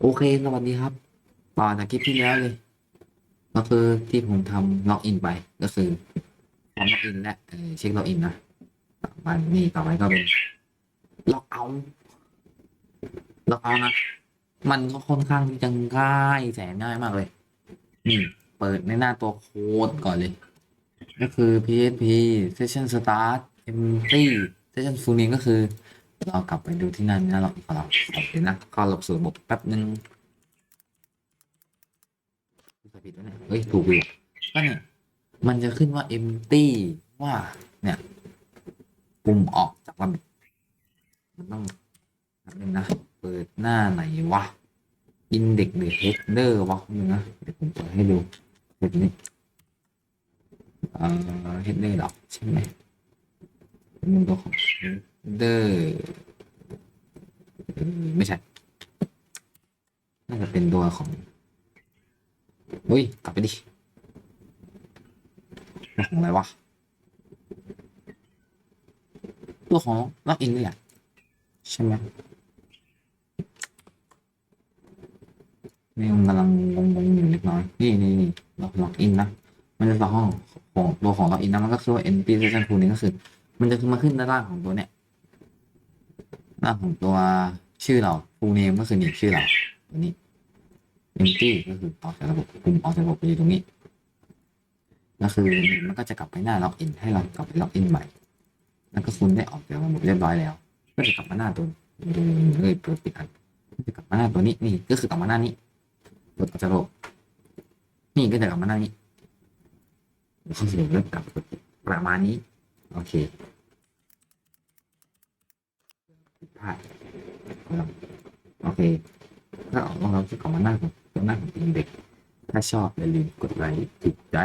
โอเค สวัสดีครับ ต่อจากคลิปที่แล้วเลย ก็คือที่ผมทำล็อกอินไป ก็คือทำล็อกอินและเออเช็คล็อกอินนะ ต่อไปนี่ต่อไปก็เป็นล็อกเอา ล็อกเอานะ มันก็ค่อนข้างที่จะง่ายแสนง่ายมากเลย นี่ เปิดในหน้าตัวโค้ดก่อนเลย ก็คือ PHP session start empty session full name ก็คือ เรากลับไปดูที่นั่นนะเราของเราโอเคนะก็หลบสู่ระบบแป๊บนึงผิดแล้วเนี่ยเฮ้ย ถูกอยู่ก็เนี่ย มันจะขึ้นว่า empty ว่า เนี่ยปุ่มออกจากระบบมันต้องแป๊บนึงนะ เปิดหน้าไหนวะ index หรือ header วะนึงนะ เดี๋ยวผมเปิดให้ดูเห็นนี่เอ่อ header หรอใช่ไหมมันตัวของ header เอไม่ใช่ น่าจะเป็นตัวของอุ้ย กลับไปดิของอะไรวะ ตัวของล็อกอินนี่แหละใช่ไหมนี่มันกำลังงงๆอยู่เล็กน้อย นี่นี่นี่ล็อกล็อกอินนะ มันจะสอห้องของตัวของล็อกอินนะ มันก็คือว่า NP session pool นี่ก็คือ มันจะขึ้นมาขึ้นด้านล่างของตัวเนี้ย หน้าของตัวชื่อเรา full name ก็คือนี่ชื่อเราตัวนี้ empty ก็คือออกจากระบบปุ่มออกจากระบบไปอยู่ตรงนี้ก็คือมันก็จะกลับไปหน้าล็อกอินให้เรากลับไปล็อกอินใหม่ แล้วก็คุณได้ออกจากระบบเรียบร้อยแล้ว ก็จะกลับมาหน้าตัวเลยเปิดปิดอันก็จะกลับมาหน้าตัวนี้นี่ก็คือกลับมาหน้านี้เปิดออกจากระบบนี่ก็จะกลับมาหน้านี้เขาจะเริ่มกลับประมาณนี้ โอเค ผิดพลาดโอเค ถ้าออกมาเราจะกลับมาหน้าของตัวหน้าของอินเด็ก ถ้าชอบอย่าลืมกดไลค์ติดใจ